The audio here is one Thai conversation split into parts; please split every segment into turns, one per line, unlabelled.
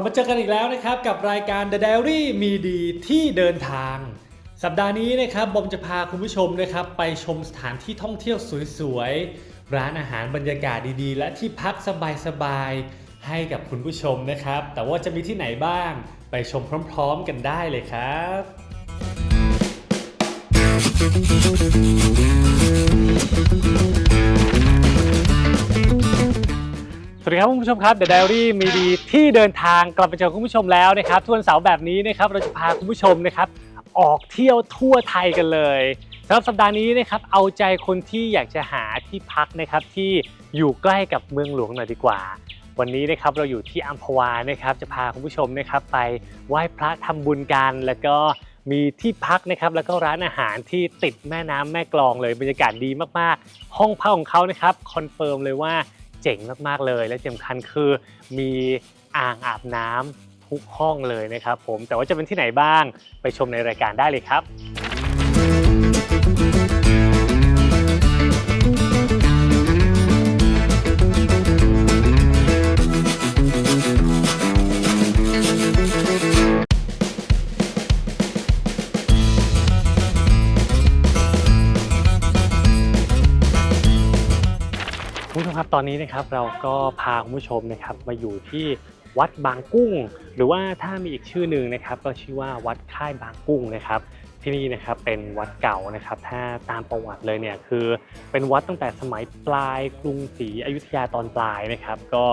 บมาเจอกันอีกแล้วนะครับ กับรายการ The Diary มีดีที่เดินทาง สัปดาห์นี้นะครับบอมจะพาคุณผู้ชมนะครับ ไปชมสถานที่ท่องเที่ยวสวยๆ ร้านอาหารบรรยากาศดีๆ และที่พักสบายๆ ให้กับคุณผู้ชมนะครับ แต่ว่าจะมีที่ไหนบ้างไปชมพร้อมๆ กันได้เลยครับ วัสดีครับคุณผู้ชมครับ The Diary มีดีที่เดินทางกลับมาเจอคุณผู้ชมแล้วนะครับทุกวันเสาร์แบบนี้นะครับเราจะพาคุณผู้ชมนะครับออกเที่ยวทั่วไทยกันเลยสำหรับสัปดาห์นี้นะครับเอาใจคนที่อยากจะหาที่พักนะครับที่อยู่ใกล้กับเมืองหลวงหน่อยดีกว่า วันนี้นะครับเราอยู่ที่อัมพวานะครับจะพาคุณผู้ชมนะครับไปไหว้พระทำบุญกัน แล้วก็มีที่พักนะครับแล้วก็ร้านอาหารที่ติดแม่น้ำแม่กลองเลยบรรยากาศดีมากๆ ห้องพักของเขานะครับคอนเฟิร์มเลยว่า เจ๋งมากๆเลย และสำคัญคือมีอ่างอาบน้ำทุกห้องเลยนะครับผมแต่ว่าจะเป็นที่ไหนบ้างไปชมในรายการได้เลยครับ ตอนนี้นะครับเราก็พาคุณผู้ชมนะครับมาอยู่ที่วัดบางกุ้ง หรือว่าถ้ามีอีกชื่อหนึ่งนะครับ ก็ชื่อว่าวัดค่ายบางกุ้งนะครับที่นี่นะครับเป็นวัดเก่านะครับ ถ้าตามประวัติเลยเนี่ยคือเป็นวัดตั้งแต่สมัยปลายกรุงศรีอยุธยาตอนปลายนะครับ ก็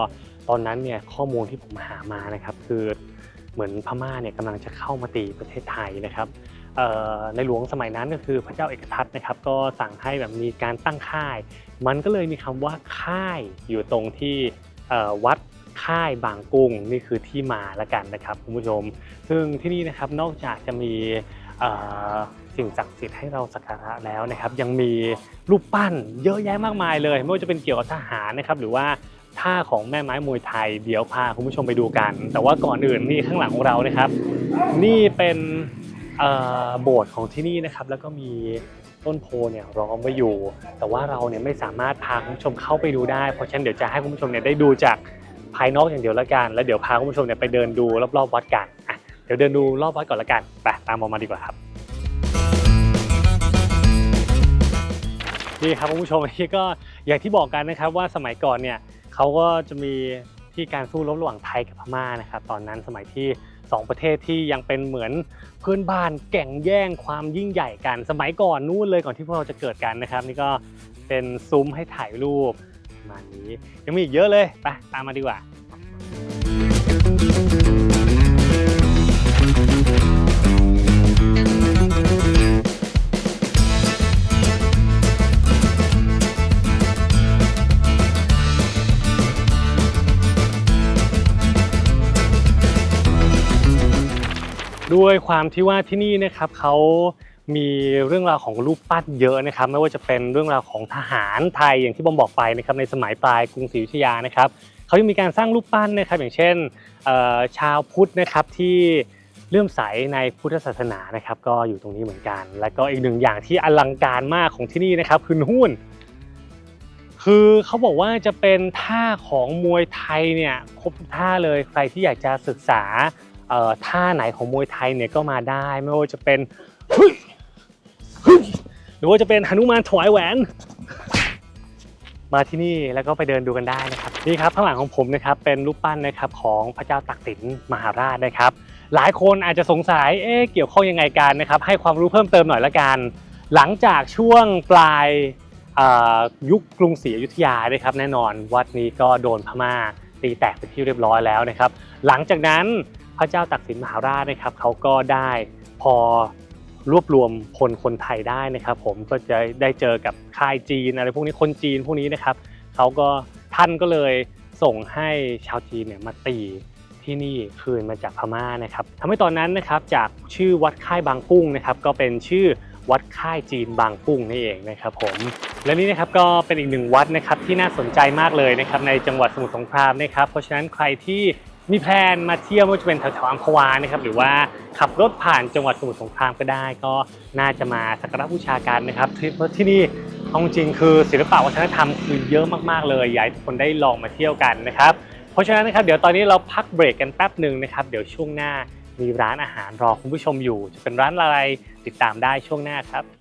ตอนนั้นเนี่ยข้อมูลที่ผมหามานะครับ คือเหมือนพม่าเนี่ยกำลังจะเข้ามาตีประเทศไทยนะครับ ในหลวงสมัยนั้นก็คือพระเจ้าเอกทัตนะครับ ก็สั่งให้แบบมีการตั้งค่าย มันก็เลยมีคำว่าค่ายอยู่ตรงที่วัดค่ายบางกุ้งนี่คือที่มาละกันนะครับคุณผู้ชม ซึ่งที่นี่นะครับนอกจากจะมีสิ่งศักดิ์สิทธิ์ให้เราสักการะแล้วนะครับ ยังมีรูปปั้นเยอะแยะมากมายเลยไม่ว่าจะเป็นเกี่ยวกับทหารนะครับ หรือว่าท่าของแม่ไม้มวยไทยเดี๋ยวพาคุณผู้ชมไปดูกัน แต่ว่าก่อนอื่นนี่ข้างหลังของเรานะครับ นี่เป็น โบสถ์ของที่นี่นะครับแล้วก็มีต้นโพเนี่ยล้อมไว้อยู่ แต่ว่าเราเนี่ยไม่สามารถพาคุณผู้ชมเข้าไปดูได้ เพราะฉะนั้นเดี๋ยวจะให้คุณผู้ชมเนี่ยได้ดูจากภายนอกอย่างเดียวละกัน แล้วเดี๋ยวพาคุณผู้ชมเนี่ยไปเดินดูรอบๆวัดกันอะเดี๋ยวเดินดูรอบวัดก่อนละกันไปตามออมาดีกว่าครับนี่ครับคุณผู้ชมนี่ก็อย่างที่บอกกันนะครับว่าสมัยก่อนเนี่ยเขาก็จะมีที่การสู้รบระหว่างไทยกับพม่านะครับตอนนั้นสมัยที่ สองประเทศที่ยังเป็นเหมือนเพื่อนบ้านแก่งแย่งความยิ่งใหญ่กัน สมัยก่อนนู้นเลยก่อนที่พวกเราจะเกิดกันนะครับ นี่ก็เป็นซุ้มให้ถ่ายรูปประมาณนี้ยังมีอีกเยอะเลยไปตามมาดีกว่า ด้วยความที่ว่าที่นี่นะครับเขามีเรื่องราวของรูปปั้นเยอะนะครับ ไม่ว่าจะเป็นเรื่องราวของทหารไทยอย่างที่บอมบอกไปนะครับในสมัยปลายกรุงศรีอยุธยานะครับเขายังมีการสร้างรูปปั้นนะครับอย่างเช่นชาวพุทธนะครับที่เลื่อมใสในพุทธศาสนานะครับก็อยู่ตรงนี้เหมือนกัน แล้วก็อีกหนึ่งอย่างที่อลังการมากของที่นี่นะครับคือหุ้น คือเขาบอกว่าจะเป็นท่าของมวยไทยเนี่ยครบทุกท่าเลยใครที่อยากจะศึกษา ท่าไหนของมวยไทยเนี่ยก็มาได้ ไม่ว่าจะเป็นหรือว่าจะเป็นหนุมานถวายแหวน มาที่นี่แล้วก็ไปเดินดูกันได้นะครับนี่ครับข้างหลังของผมนะครับเป็นรูปปั้นนะครับของพระเจ้าตักสินมหาราชนะครับ หลายคนอาจจะสงสัยเอ๊ะเกี่ยวข้องยังไงกันนะครับ ให้ความรู้เพิ่มเติมหน่อยละกัน หลังจากช่วงปลายยุคกรุงศรีอยุธยานะครับแน่นอนวัดนี้ก็โดนพม่าตีแตกเป็นที่เรียบร้อยแล้วนะครับ หลังจากนั้น พระเจ้าตักสินมหาราชนะครับเขาก็ได้พอรวบรวมคนคนไทยได้นะครับ ผมก็จะได้เจอกับค่ายจีนอะไรพวกนี้คนจีนพวกนี้นะครับเขาก็ท่านก็เลยส่งให้ชาวจีนเนี่ยมาตีที่นี่คืนมาจากพม่านะครับทำให้ตอนนั้นนะครับจากชื่อวัดค่ายบางกุ้งนะครับ ก็เป็นชื่อวัดค่ายจีนบางกุ้งนี่เองนะครับ ผมและนี่นะครับก็เป็นอีกหนึ่งวัดนะครับที่น่าสนใจมากเลยนะครับในจังหวัดสมุทรสงครามนะครับ เพราะฉะนั้นใครที่ มีแพลนมาเที่ยวไม่ว่าจะเป็นแถวๆอัมพวานะครับหรือว่าขับรถผ่านจังหวัดสมุทรสงครามก็ได้ ก็น่าจะมาสักการะบูชากันนะครับที่เพราะที่นี่เอาจริงคือศิลปะวัฒนธรรมคือเยอะมากๆเลยอยากให้ทุกคนได้ลองมาเที่ยวกันนะครับเพราะฉะนั้นนะครับเดี๋ยวตอนนี้เราพักเบรกกันแป๊บหนึ่งนะครับเดี๋ยวช่วงหน้ามีร้านอาหารรอคุณผู้ชมอยู่ จะเป็นร้านอะไรติดตามได้ช่วงหน้าครับ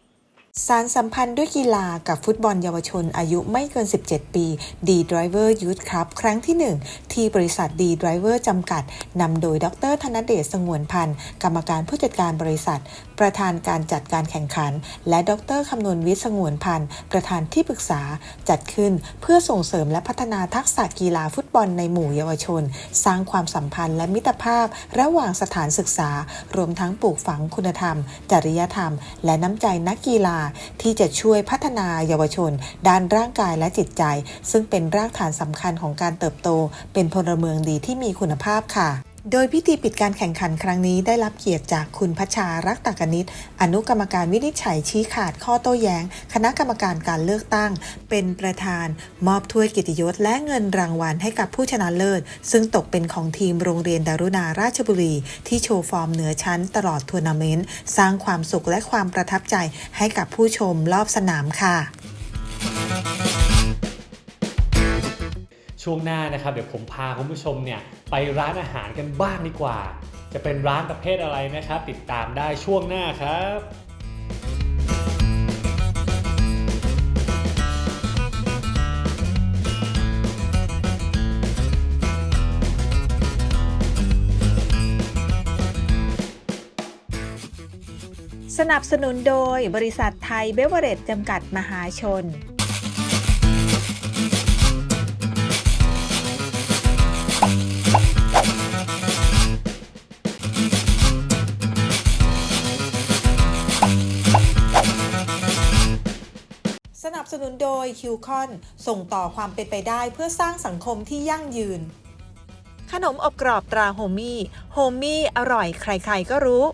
สารสัมพันธ์ด้วยกีฬากับฟุตบอลเยาวชนอายุไม่เกิน 17 ปี D Driver Youth Club ครั้งที่ 1 ที่บริษัท D Driver จำกัด นำโดยดรธนเดชสงวนพันธ์ กรรมการผู้จัดการบริษัท ประธานการจัดการแข่งขัน และดรคำนวณวิทย์สงวนพันธ์ประธานที่ปรึกษาจัดขึ้นเพื่อส่งเสริมและพัฒนาทักษะกีฬาฟุตบอลในหมู่เยาวชน สร้างความสัมพันธ์และมิตรภาพ ระหว่างสถานศึกษา รวมทั้งปลูกฝังคุณธรรม จริยธรรม และน้ำใจนักกีฬา ที่จะช่วยพัฒนาเยาวชน ด้านร่างกายและจิตใจ ซึ่งเป็นรากฐานสำคัญของการเติบโต เป็นพลเมืองดีที่มีคุณภาพค่ะ โดยพิธีปิดการแข่งขันครั้งนี้ได้รับเกียรติจากคุณพัชารักตากนิตอนุกรรมการวินิจฉัยชี้ขาดข้อโต้แย้ง คณะกรรมการการเลือกตั้ง เป็นประธาน มอบถ้วยกียรติยศและเงินรางวัลให้กับผู้ชนะเลิศ ซึ่งตกเป็นของทีมโรงเรียนดารุณาราชบุรี ที่โชว์ฟอร์มเหนือชั้นตลอดทัวร์นาเมนต์ สร้างความสุขและความประทับใจให้กับผู้ชมรอบสนามค่ะ
ช่วงหน้านะครับ เดี๋ยวผมพาคุณผู้ชมเนี่ยไปร้านอาหารกันบ้างดีกว่า จะเป็นร้านประเภทอะไรนะครับ ติดตามได้ช่วงหน้าครับ
สนับสนุนโดยบริษัทไทยเบเวอเรจจำกัดมหาชน นุนโดยคิวคอนส่งต่อความเป็นไปได้เพื่อสร้างสังคมที่ยั่งยืน ขนมอบกรอบตราโฮมี่ โฮมี่อร่อยใครๆก็รู้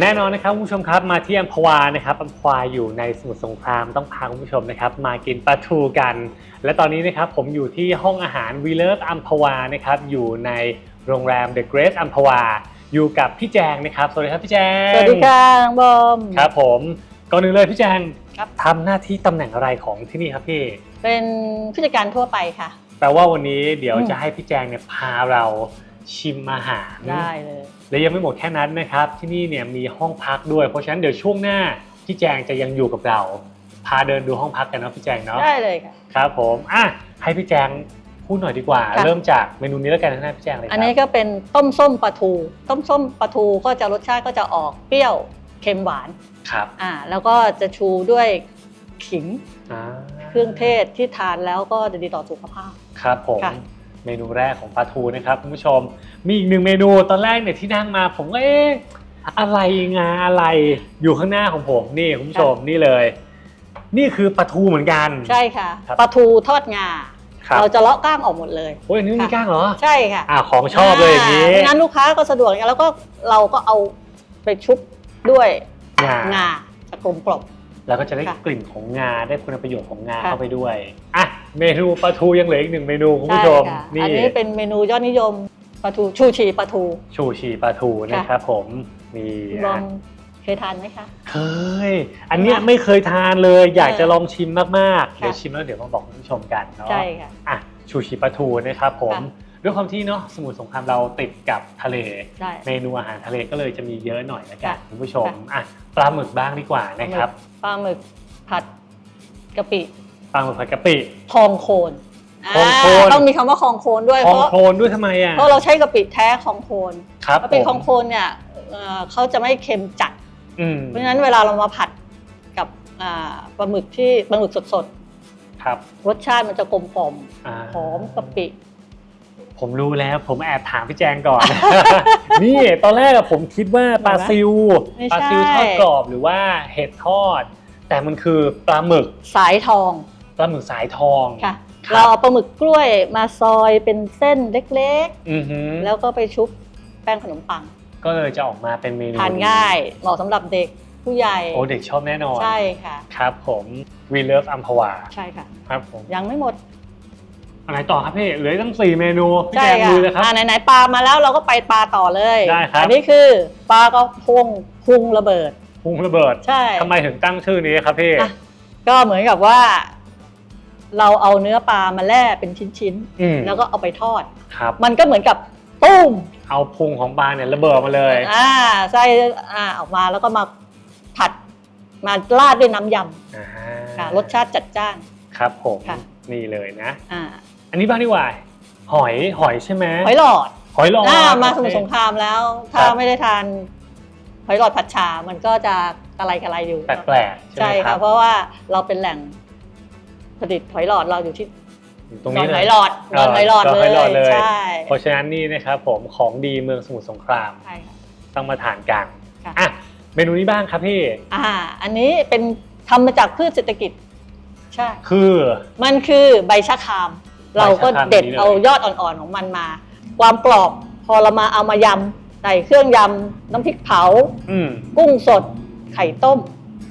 แน่นอนนะครับคุณผู้ชมครับมาที่อัมพวานะครับอัมพวาอยู่ในสมุทรสงครามต้องพาคุณผู้ชมนะครับ มากินปลาทูกัน และตอนนี้นะครับผมอยู่ที่ห้องอาหารวีเล v อัมพวานะครับอยู่ในโรงแรม The Grace อัมพวาอยู่กับพี่แจงนะครับ สวัสดีครับพี่แจง
สวัสดีค่ะน้องบอม
ครับผมก่อนหนึ่งเลยพี่แจง
ครับ
ทำหน้าที่ตำแหน่งอะไรของที่นี่ครับพี่
เป็นผู้จัดการทั่วไปค่ะ
แปลว่าวันนี้เดี๋ยว
อืม
จะให้พี่แจงเนี่ยพาเราชิมอาหาร
ได้เลย
และยังไม่หมดแค่นั้นนะครับ ที่นี่เนี่ยมีห้องพักด้วย เพราะฉะนั้นเดี๋ยวช่วงหน้าพี่แจงจะยังอยู่กับเรา พาเดินดูห้องพักกันเนาะพี่แจงเนาะ
ได้เลยค่ะ
ครับผมอะให้พี่แจงพูดหน่อยดีกว่า
ค่ะ
เริ่มจากเมนูนี้แล้วกันนะพี่แจงเลยครับ
อันนี้ก็เป็นต้มส้มปลาทู ต้มส้มปลาทูก็จะรสชาติก็จะออกเปรี้ยวเค็มหวาน
ครับ
อ่าแล้วก็จะชูด้วยขิง
อ่า
เครื่องเทศที่ทานแล้วก็จะดีต่อสุขภาพ
ครับผม
ค่ะ
เมนูแรกของปลาทูนะครับคุณผู้ชม มีอีกหนึ่งเมนูตอนแรกเนี่ยที่นั่งมา ผมก็เอ๊ะอะไรงาอะไรอยู่ข้างหน้าของผมนี่คุณผู้ชมนี่เลย นี่คือปลาทูเหมือนกัน
ใช่ค่ะ
ครับ
ปลาทูทอดงา
ครับ
เราจะเลาะก้างออกหมดเลย
โอ้ยอันนี่มี
ค่ะ
ก้างเหรอ
ใช่ค่ะ
อ่าของชอบเลยอย่างนี้
นี้งั้นลูกค้าก็สะดวกอย่างนี้แล้วก็เราก็เอาไปชุบด้วย
งางา
จะกลมกล่อม
แล้วก็จะได้
ค่ะ
กลิ่นของงาได้คุณประโยชน์ของงา
ค่ะ
เข้าไปด้วยอะ เมนูปลาทูยังเหลืออีกหนึ่งเมนูคุณผู้ชม
ใค่ะ
นี่
อันนี้เป็นเมนูยอดนิยมปลาทูชูชีปลาทู
ชูชีปลาทูนะครับผมนี่
คุณบอ
อะ
มเคยทานไหมคะ
เคย อันเนี้ย
ค่ะ
ไม่เคยทานเลย อยากจะ
เออ
ลองชิมมากๆ
ค่ะ
เดี๋ยวชิมแล้วเดี๋ยวมาบอกคุณผู้ชมกันเนาะ
ใช่ค่ะ
อะชูชีปลาทูนะครับผม
ค่ะ
ด้วยความที่เนาะสมุทรสงครามเราติดกับทะเล
ใช่
เมนูอาหารทะเลก็เลยจะมีเยอะหน่อยละกัน
ค่ะ
คุณผู้ชม
ค่ะ
อะปลาหมึกบ้างดีกว่านะครับ
ปลาหมึกผัดกะปิ
ปลาหมึกผัดกะปิ
คองโคน
คองโคนา
ต้องมีคำว่าคองโคนด้วย
ค
เพ
อง
ราะ
โคลนด้วยทำไมอะ
เพราะเราใช้กะปิแท้คองโคน
ครับ
กะปิ
ผม
คองโคนเนี่ยเอ่อเขาจะไม่เค็มจัด
อืม
เพราะฉะนั้นเวลาเรามาผัดกับอ่าปลาหมึกที่ปลาหมึกสด
ครับ
ๆ รสชาติมันจะกลมกล่อม
อ่า
หอมกะปิ
ผมรู้แล้วผมแอบถามพี่แจงก่อน นี่ตอนแรกอะผมคิดว่าปลาซิว
ไม่
ปลา
ใช่
ซิวทอดกรอบหรือว่าเห็ดทอด แต่มันคือปลาหมึก
สายทอง
ปลาหมึกสายทอง
ค่ะ
ครับ
เราเอาปลาหมึกกล้วยมาซอยเป็นเส้นเล็ก
อือหือ
ๆ แล้วก็ไปชุบแป้งขนมปัง
ก็เลยจะออกมาเป็นเมนู
ทานง่าย เหมาะสำหรับเด็กผู้ใหญ่
โอ้เด็กชอบแน่นอน
ใช่ค่ะ
ครับผม We Love อัมพวา
ใช่ค่ะ
ครับผม
ยังไม่หมด
อะไรต่อครับพี่เหลืออกตั้งสี่เมนูพี่
ใช่
แจง
ค่ะ
ดูเลยครับ
อ่าไหนๆปลามาแล้วเราก็ไปปลาต่อเลย
ได้ครับ
อันี้คือปลากระพงพุงระเบิด
พุงระเบิด
ใช่
ทำไมถึงตั้งชื่อนี้ครับพี่
อะก็เหมือนกับว่า เราเอาเนื้อปลามาแล่เป็นชิ้น
อืม
ๆ แล้วก็เอาไปทอด
ครับ
มันก็เหมือนกับตุ้ม
เอาพุงของปลาเนี่ยระเบิดมาเลย
อ่าไส้อ่าออกมาแล้วก็มาผัดมาราดด้วยน้ำย
อ่าำ
ค่ะรสชาติจัดจ้าน
ครับผม
ค่ะ
นี่เลยนะ
อ่า
อันนี้บ้างดีกว่า หอยหอยใช่ไหม
หอยหลอด
หอยหลอด
อ่ามาส
โอ
มุท
เค
รสงครามแล้ว ถ้า
ครับ
ไม่ได้ทานหอยหลอดผัดชามันก็จะกระไรกระไรอยู่
แปลกๆใช่ไห
ใช่
มครั
ค่ะ
บ
เพราะว่าเราเป็นแหล่ง ผลิตหอยหลอดเราอยู่ที่
อยู่ตรง
ดอ
นี้
น
เล
หอยยหลอดดอนหอยหลอด
ดอน
เล
หอยหลอดเลย
ใช่
เพราะฉะนั้นนี่นะครับผมของดีเมืองสมุทรสงคราม
ใช่ค่ะ
ต้องมาทานกัน
ค่ะ
อะเมนูนี้บ้างครับพี่
อ่า อันนี้เป็นทำมาจากพืชเศรษฐกิจ ใช่
คือ
มันคือใบชะคราม
ใบชะคราม
เราก็เด็ด
นี่เลย
เอายอดอ่อนๆของมันมา ความกรอบพอเรามาเอามายำใส่เครื่องยำน้ำพริกเผา
อืม
กุ้งสดไข่ต้ม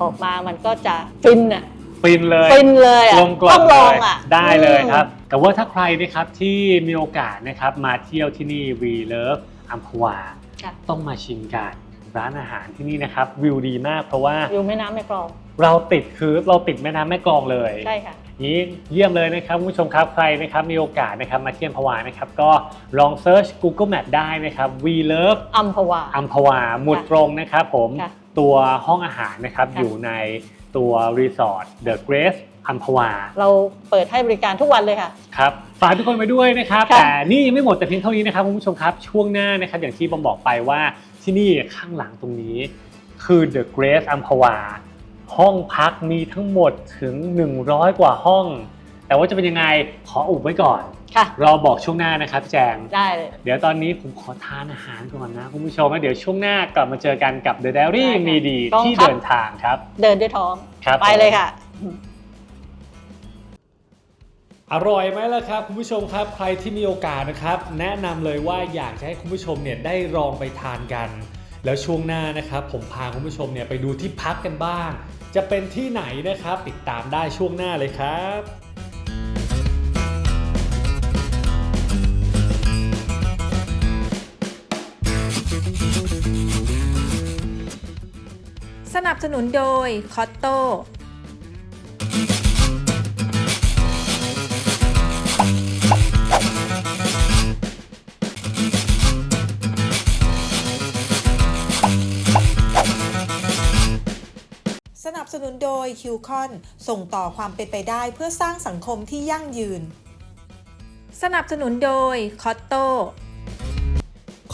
ออกมามันก็จะฟินอะ
ฟินเลย
ฟินเลยอะ
ลงกล่
ต้
อ
องง
เล
ลอง
ย
อะ
ได้เลย
อืม
ครับ แต่ว่าถ้าใครนะครับที่มีโอกาสนะครับมาเที่ยวที่นี่ We Love อัมพวา
ค่ะ
ต้องมาชิมกันร้านอาหารที่นี่นะครับวิวดีมากเพราะว่า
อยู่แม่น้ำแม่กลอง
เราติดคือเราติดแม่น้ำแม่กลองเลย
ใช่ค่ะ
นี้เยี่ยมเลยนะครับคุณผู้ชมครับใครนะครับมีโอกาสนะครับมาเที่ยวอัมพวานะครับก็ลองเซิร์ช Google Map ได้นะครับ We Love
อัมพวา
อัมพวาหมุดตรงนะครับผม
ค่ะ
ตัวห้องอาหารนะครับ
ค่ะ
อยู่ในตัวรีสอร์ท The Grace อัมพวา
เราเปิดให้บริการทุกวันเลยค่ะ
ครับ ฝากทุกคนไปด้วยนะครับ
ค่ะ
แต่นี่ยังไม่หมดแต่เพียงเท่านี้นะครับคุณผู้ชมครับ ช่วงหน้านะครับอย่างที่บอมบอกไปว่าที่นี่ข้างหลังตรงนี้ คือ The Grace อัมพวา ห้องพักมีทั้งหมดถึง 100 กว่าห้อง แต่ว่าจะเป็นยังไงขออุบไว้ก่อน
ค่ะ
รอบอกช่วงหน้านะครับพี่แจง
ได้เลย
เดี๋ยวตอนนี้ผมขอทานอาหารก่อนนะคุณผู้ชมแล้วเดี๋ยวช่วงหน้ากลับมาเจอกันกับ The Diary
ได้ค่ะ
มีดี
ต้อง
ที่
ครับ
เดินทางครับ
เดินด้วยท้อง
ครับ
ไปเลยค่ะ
อร่อยไหมล่ะครับคุณผู้ชมครับใครที่มีโอกาสนะครับ แนะนำเลยว่าอยากจะให้คุณผู้ชมเนี่ยได้ลองไปทานกัน แล้วช่วงหน้านะครับ ผมพาคุณผู้ชมเนี่ยไปดูที่พักกันบ้าง จะเป็นที่ไหนนะครับ ติดตามได้ช่วงหน้าเลยครับ
บสนุนโดยคอตโตสนับสนุนโดยคิวคอนส่งต่อความเป็นไปได้เพื่อสร้างสังคมที่ยั่งยืน สนับสนุนโดยคอตโต
ค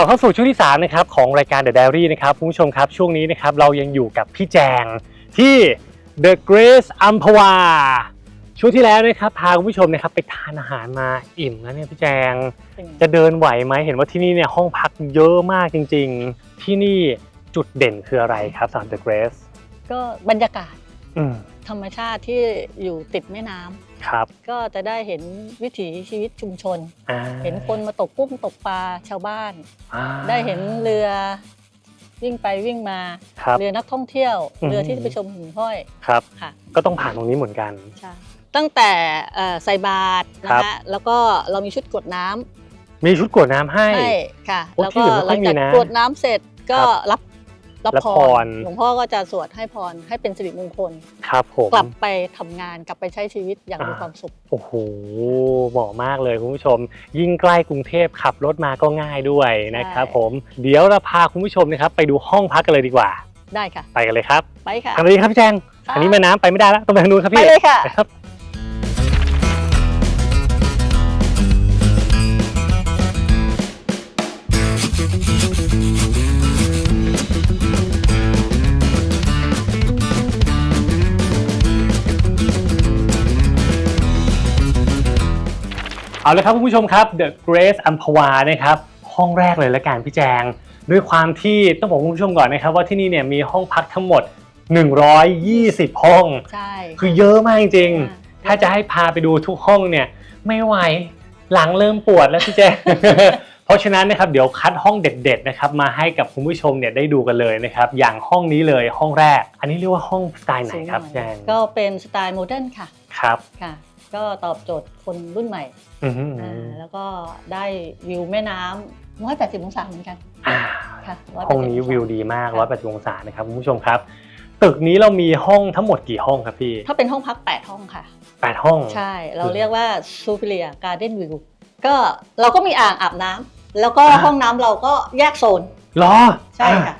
ต่อเข้าสู่ช่วงที่3นะครับของรายการ The Diary นะครับคุณผู้ชมครับช่วงนี้นะครับเรายังอยู่กับพี่แจงที่ The Grace อัมพวาช่วงที่แล้วนะครับพาคุณผู้ชมนะครับไปทานอาหารมาอิ่มแล้วเนี่ยพี่แจงจะเดินไหวไหมเห็นว่าที่นี่เนี่ยห้องพักเยอะมากจริง ๆ ที่นี่จุดเด่นคืออะไรครับสำหรับ The Grace
ก็บรรยากาศ
อืม
ธรรมชาติที่อยู่ติดแม่น้ำ
ครับ
ก็จะได้เห็นวิถีชีวิตชุมชน
อ่า
เห็นคนมาตกกุ้งตกปลาชาวบ้าน
อ่า
ได้เห็นเรือวิ่งไปวิ่งมา
ครับ
เรือนักท่องเที่ยว
อืม
เรือที่จะไปชมหิ่งห้อย
ครับ
ค่ะ
ก็ต้องผ่านตรงนี้เหมือนกัน
ใช่ตั้งแต่เอ่อใส่บาตร
ครั
นะ
บ
ฮะแล้วก็เรามีชุดกรวดน้ำ
มีชุดกรวดน้ำให้
ให้ค่ะ
โอ้
แล้ว
ที่
ก็
อื่นไม่ค่อย
หลัง
มี
จาก
นะ
กรวดน้ำเสร็จก็
ครับ
รับรับ
รับ
พ
พ
ร
ร
หลวงพ่อก็จะสวดให้พรให้เป็นสิริมงคล
ครับผม
กลับไปทำงานกลับไปใช้ชีวิตอย่างมี
อ่า
ความสุข
โอ้โหเหมาะมากเลยคุณผู้ชม ยิ่งใกล้กรุงเทพขับรถมาก็ง่ายด้วยนะครับ
ใช่
ผมเดี๋ยวเราพาคุณผู้ชมนะครับ ไปดูห้องพักกันเลยดีกว่า
ได้ค่ะ
ไปกันเลยครับ
ไปค่ะ
ทางนี้ครับพี่แจง
ค่ะ
อันนี้แม่น้ำไปไม่ได้แล้วต้องไปทางนู้นครับ
ไป
พี่
เลยค่ะ
ครับ เอาละครับคุณผู้ชมครับ The Grace อัมพวานะครับห้องแรกเลยละกันพี่แจง ด้วยความที่ต้องบอกคุณผู้ชมก่อนนะครับ ว่าที่นี่เนี่ยมีห้องพักทั้งหมด 120 ห้อง
ใช่
คือเยอะมากจริง
ค่ะ
ๆถ้าจะให้พาไปดูทุกห้องเนี่ยไม่ไหวหลังเริ่มปวดแล้วพี่แจง เพราะฉะนั้นนะครับเดี๋ยวคัดห้องเด็ดๆนะครับมาให้กับคุณผู้ชมเนี่ยได้ดูกันเลยนะครับอย่างห้องนี้เลยห้องแรก อันนี้เรียกว่าห้องสไตล์ไหนครับพี่แจง
ก็เป็นสไตล์โมเดิร์นค่ะ
ครับ
ค่ะ ก็ตอบโจทย์คนรุ่นใหม่
อือหือ
อ่าแล้วก็ได้วิวแม่น้ำ180องศาเหมือนกัน
อ่า
ค่ะ180
ห้องนี้วิวดีมาก
ค่ะ
180องศานะครับคุณผู้ชมครับ ตึกนี้เรามีห้องทั้งหมดกี่ห้องครับพี่
ถ้าเป็นห้องพัก 8 ห้องค่ะ
แปดห้อง
ใช่ เราเรียกว่า Superior Garden View ก็เราก็มีอ่างอาบน้ำแล้วก็
อ่า
ห้องน้ำเราก็แยกโซน
เหรอ
ใช่ค่ะ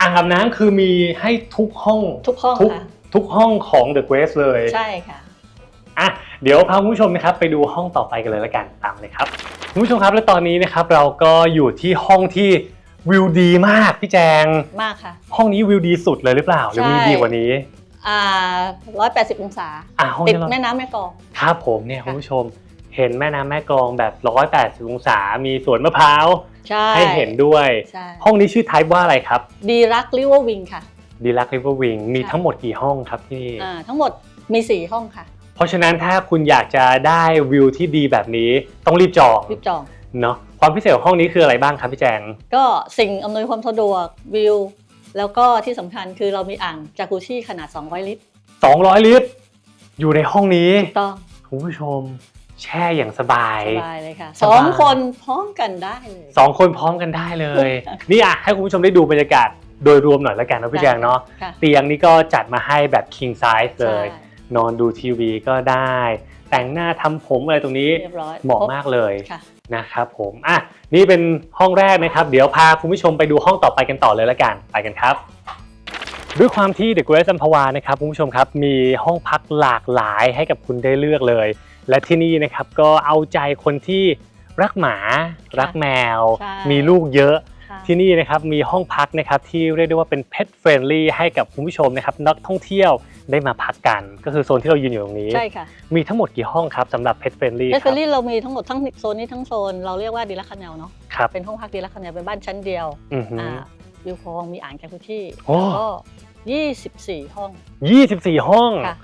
อ่างอาบน้ำคือมีให้ทุกห้อง
ทุกห้อง
ทุก
ค่ะ
ทุกห้องของ The Grace เลย
ใช่ค่ะ
อะเดี๋ยวพาคุณผู้ชมนะครับไปดูห้องต่อไปกันเลยละกันตามเลยครับคุณผู้ชมครับและตอนนี้นะครับเราก็อยู่ที่ห้องที่วิวดีมากพี่แจง
มากค่ะ
ห้องนี้วิวดีสุดเลยหรือเปล่าหรือมี
ใช่
ดีกว่านี้
อ่า180องศา
อะห้อง
ติด
นี้เรา
แม่น้ำแม่กลอง
ครับผมเนี่ย
ค่ะ
คุณผู้ชมเห็นแม่น้ำแม่กลองแบบ180องศา มีสวนมะพร้าว
ใช่
ให้เห็นด้วย
ใช่
ห้องนี้ชื่อไทป์ว่าอะไรครับ
ดีรักริเวอร์วิงค่ะ
ดีลักริเวอร์วิงมี
ค่ะ
ทั้งหมดกี่ห้องครับที่นี่
อ่าทั้งหมดมี4ห้องค่ะ
เพราะฉะนั้นถ้าคุณอยากจะได้วิวที่ดีแบบนี้ต้องรีบจอง
รีบจอง
เนาะความพิเศษของห้องนี้คืออะไรบ้างครับพี่แจง
ก็สิ่งอำนวยความสะดวกวิว แล้วก็ที่สำคัญคือเรามีอ่างจากุชี่ขนาด 200 ลิตร
200 ลิตร อยู่ในห้องนี้
ต้อง
คุณผู้ชมแช่อย่างสบาย
สบายเลยค่ะ
สบาย
สองคนพร้อมกันได้เลย
สองคนพร้อมกันได้เลย นี่อะให้คุณผู้ชมได้ดูบรรยากาศโดยรวมหน่อยแล้วกันนะพี่แจงเนาะ
ค่ะ
เตียงนี่ก็จัดมาให้แบบ king size เลย
ใช่
นอนดูทีวีก็ได้ แต่งหน้าทำผมอะไรตรงนี้
เรียบร้อย
เหมาะมากเลย
ค่ะ
นะครับผมอะนี่เป็นห้องแรกนะครับ เดี๋ยวพาคุณผู้ชมไปดูห้องต่อไปกันต่อเลยละกันไปกันครับด้วยความที่ The Grace อัมพวานะครับคุณผู้ชมครับมีห้องพักหลากหลายให้กับคุณได้เลือกเลย และที่นี่นะครับก็เอาใจคนที่รักหมารักแมว
ใช่
มีลูกเยอะ
ค่ะ
ที่นี่นะครับมีห้องพักนะครับที่เรียกได้ว่าเป็น pet friendly ให้กับคุณผู้ชมนะครับนักท่องเที่ยว ได้มาพักกัน ก็คือโซนที่เรายืนอยู่ตรงนี้
ใช่ค่ะ
มีทั้งหมดกี่ห้องครับสำหรับ pet friendly
เพชร
ค
เฟ
รั
รลี่เรามีทั้งหมดทั้งโซนนี้ทั้งโซนเราเรียกว่าดีลักคาเนลเนาะ
ครับ
เป็นห้องพักดีลักคาเนลเป็นบ้านชั้นเดียว
อือหือ
อ่าวิวคลองมีอ่างจากุชี่
โอ้
แล้วก็ 24 ห้อง
24 ห้อง
ค่ะ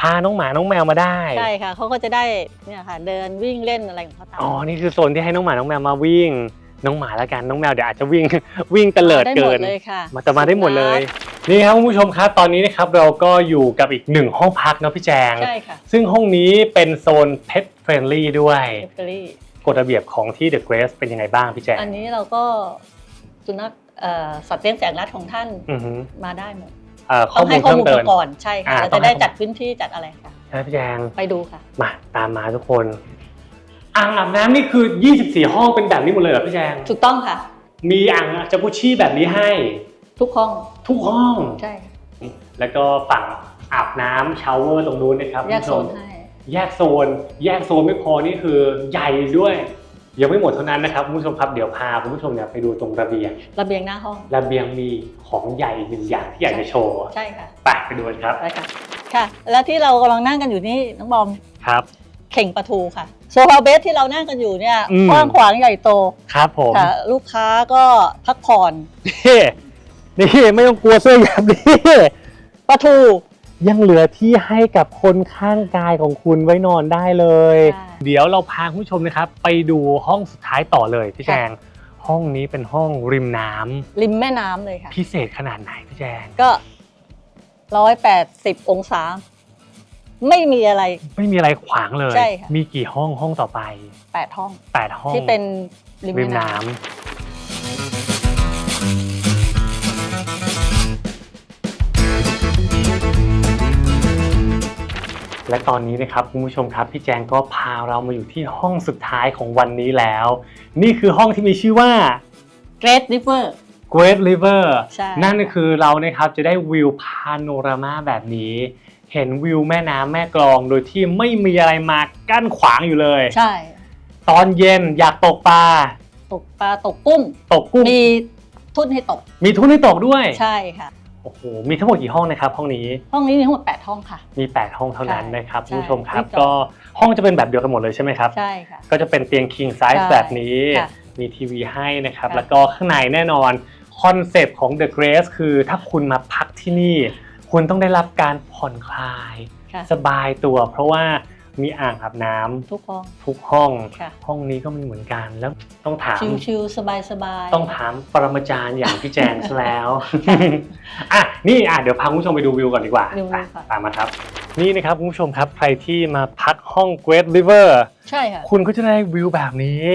พาน้องหมาน้องแมวมาได้
ใช่ค่ะเขาก็จะได้เนี่ยค่ะเดินวิ่งเล่นอะไรของเขาตาม
อ๋อ นี่คือโซนที่ให้น้องหมาน้องแมวมาวิ่ง น้องหมาแล้วกัน น้องแมวเดี๋ยวอาจจะวิ่ง วิ่งเตลิด
ได้ห
เกิ
มด
น
เลยค่ะ
มาแต่มาได้หมดเลย นี่ครับคุณผู้ชมครับตอนนี้นะครับเราก็อยู่กับอีกหนึ่งห้องพักเนาะพี่แจง
ใช่ค่ะ
ซึ่งห้องนี้เป็นโซน pet friendly ด้วย
เพชรเฟรลี่
กฎระเบียบของที่ The Grace เป็นยังไงบ้างพี่แจง
อันนี้เราก็สุนัขเอ่อสัตว์เลี้ยงแสนรักของท่าน
อือฮึ
มาได้หมด
เอ่อข้
ต้
อ
อง
มู
ให้
ล
ข้อ
เพิ่ม
มูล
เติ
เขา
ม
ก่อนใช่ค่ะ
อ่า
เรา
ต้อ
จะ
งให้
ได้จัดพื้นที่จัดอะไรค่ะ
ใช่ไหมพี่แจง
ไปดูค่ะ
มาตามมาทุกคนอ่างอาบน้ำนี่คือ 24 ห้องเป็นแบบนี้หมดเลยเหรอพี่แจง
ถูกต้องค่ะ
มีอ่างจากุชี่แบบนี้ให้
ทุกห้อง
ทุกห้อง
ใช่ค่ะ
แล้วก็ฝั่งอาบน้ำชาวเวอร์ตรงนู้นนะครับ
แยกโซน
คุณผู้ชม
ให้
แยกโซน แยกโซนไม่พอนี่คือใหญ่ด้วย ยังไม่หมดเท่านั้นนะครับคุณผู้ชมครับเดี๋ยวพาคุณผู้ชมเนี่ยไปดูตรงระเบียง
ระเบียงหน้าห้อง
ระเบียงมีของใหญ่หนึ่งอย่างที่อยากจะโชว์
ใช่ค่ะ
ไปไปดูกันครับ
ไปค่ะค่ะ แล้วที่เรากำลังนั่งกันอยู่นี่น้องบอม
ครับ
เข่งปลาทูค่ะโซฟาเบสที่เรานั่งกันอยู่เนี่ย
อืม
กว้างขวางใหญ่โต
ครับผม
ค่ะลูกค้าก็พักผ่อน
นี่นี่ไม่ต้องกลัวเสื้อแบบนี้
ปลาทู
ยังเหลือที่ให้กับคนข้างกายของคุณไว้นอนได้เลย
ใช่
เดี๋ยวเราพาคุณผู้ชมนะครับ ไปดูห้องสุดท้ายต่อเลยพี่แจ
ค่ะ
งห้องนี้เป็นห้องริมน้ำ
ริมแม่น้ำเลยค่ะ
พิเศษขนาดไหนพี่แจง
ก็ร้อยแปดสิบองศา ไม่มีอะไร
ไม่มีอะไรขวางเลย
ใช่ค่ะ
มีกี่ห้องห้องต่อไป
8ห้อง
แปดห้อง
ที่เป็นริม
ริม
แม่น้
น้ำ และตอนนี้นะครับคุณผู้ชมครับพี่แจงก็พาเรามาอยู่ที่ห้องสุดท้ายของวันนี้แล้ว นี่คือห้องที่มีชื่อว่าำ
เกรดริเวอร์
Great River
ใช่
นั่นก็คือเรานะครับจะได้วิวพาโนรามาแบบนี้ เห็นวิวแม่น้ำแม่กลองโดยที่ไม่มีอะไรมากั้นขวางอยู่เลย
ใช่
ตอนเย็นอยากตกปลา
ตกปลาตกกุ้ง
ตกกุ้ง
มีทุ่นให้ตก
มีทุนให้ตกด้วย
ใช่ค่ะ
โอ้โห มีทั้งหมดกี่ห้องนะครับห้องนี้
ห้องนี้มีทั้งหมด 8 ห้องค่ะ
มี 8 ห้องเท่านั้น
ใช่
นะครับ
ใช่
คุณผู้ชมครับ
ไม่จบ
ก็ห้องจะเป็นแบบเดียวกันหมดเลยใช่ไหมครับ
ใช่ค่ะ
ก็จะเป็นเตียง king size
ใช่
แบบนี้
ค่ะ
มีทีวีให้นะครับ
ค่ะ
แล้วก็ข้างในแน่นอนคอนเซปต์ของ The Grace คือถ้าคุณมาพักที่นี่ คุณต้องได้รับการผ่อนคลาย
ค่ะ
สบายตัว เพราะว่า มีอ่างอาบน้ำ
ทุกห้อง
ทุกห้อง
ค่ะ
ห้องนี้ก็มีเหมือนกันแล้วต้องถาม
ชิวๆสบายๆ
ต้องถามปรมาจารย์อย่างพี่แจงซะแล้ว อะ นี่อะ เดี๋ยวพาคุณผู้ชมไปดูวิวก่อนดีกว่า
ดูวิว
ไป
ค่ะ
ตามมาครับ นี่นะครับคุณผู้ชมครับ ใครที่มาพักห้อง Great River
ใช่ค่ะ
คุณก็จะได้วิวแบบนี้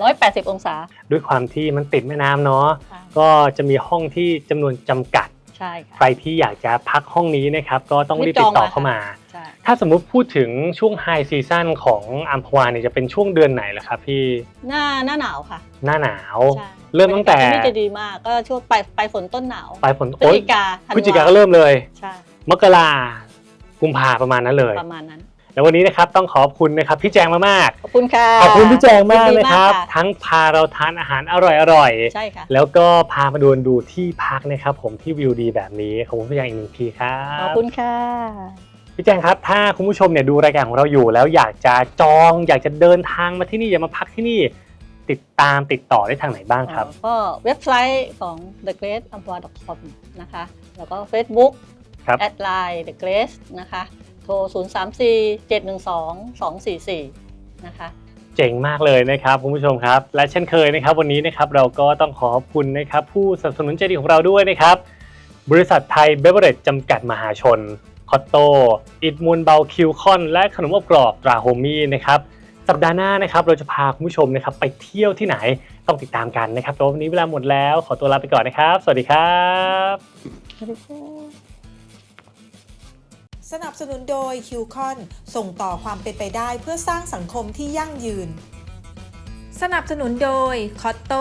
180 องศา
ด้วยความที่มันติดแม่น้ำเนาะ
ค่ะ
ก็จะมีห้องที่จำนวนจำกัด
ใช่
ใค
ค่ะ
รที่อยากจะพักห้องนี้นะครับก็ต้องรีบ
รีบจ
ติ
อ
ด
ง
ต่อ
มา
เข้ามา
ใช่
ถ้าสมมุติพูดถึงช่วงไฮซีซั่นของอัมพวาเนี่ยจะเป็นช่วงเดือนไหนล่ะครับพี่
หน้าหน้าหนาวค่ะ
หน้าหนาว
ใช่
เริ่มตั้งแต่
บรรยากาศที่นี่จะดีมากก็ช่วงปลายปลายฝนต้นหนาว
ปลายฝน
พฤศ
โอ๊ย
จิกาธันว
พฤศจิกาก็เริ่มเลย
ใช่
มกรากุมภาประมาณนั้นเลย
ประมาณนั้น
แล้ววันนี้นะครับต้องขอบคุณนะครับพี่แจงมาก
ขอบคุณค่ะ
ๆขอบคุณพี่แจงมาก
ยินดี
เลยครับะทั้งพาเราทานอาหารอร่อย
ใช่ค่ะ
ๆแล้วก็พามาดูดูที่พักนะครับผมที่วิวดีแบบนี้ขอบคุณพี่แจงอีกหนึ่งทีครั
ขอบบคุณค่ะ
พี่แจงครับ ถ้าคุณผู้ชมเนี่ยดูรายการของเราอยู่ แล้วอยากจะจอง อยากจะเดินทางมาที่นี่อยากมาพักที่นี่ ติดตามติดต่อได้ทางไหนบ้างครับ
ก็เว็บไซต์ของ the great a m p o r com นะคะ แล้วก็ Facebook
ครับ
แอดไลน์ the grace นะคะ โทร 0 3 4 7 1 2 2 4 4 นะคะ
เจ๋งมากเลยนะครับคุณผู้ชมครับ และเช่นเคยนะครับวันนี้นะครับเราก็ต้องขอบคุณนะครับผู้สนับสนุนใจดีของเราด้วยนะครับ บริษัทไทยเบเวอร์เรจจำกัดมหาชน คอตโต อิดมูลเบลคิวคอน และขนมอบกรอบตราโฮมี่นะครับสัปดาห์หน้านะครับเราจะพาคุณผู้ชมนะครับไปเที่ยวที่ไหนต้องติดตามกันนะครับแต่ว่าวันนี้เวลาหมดแล้ว ขอตัวลาไปก่อนนะครับ สวัสดีครับ
สนับสนุนโดยคิวคอนส่งต่อความเป็นไปได้เพื่อสร้างสังคมที่ยั่งยืน สนับสนุนโดยคอตโต